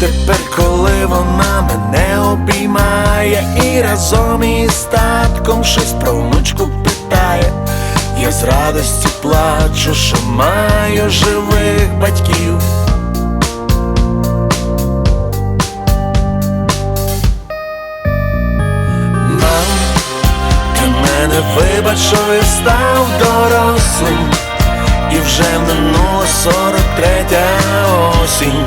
Тепер, коли вона мене обіймає і разом із татком щось про внучку питає, я з радості плачу, що маю живих батьків. Мам, ти мене вибач, що я став дорослим, і вже минула сорок третя осінь,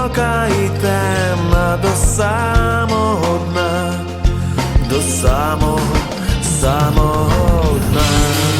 Глибока і темна до самого дна, до самого, самого дна.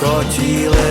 хотіли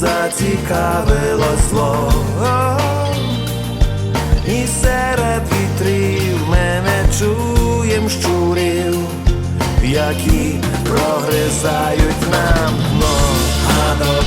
зацікавило зло. І серед вітрів мене чуєм щурів, які прогризають нам дно, а до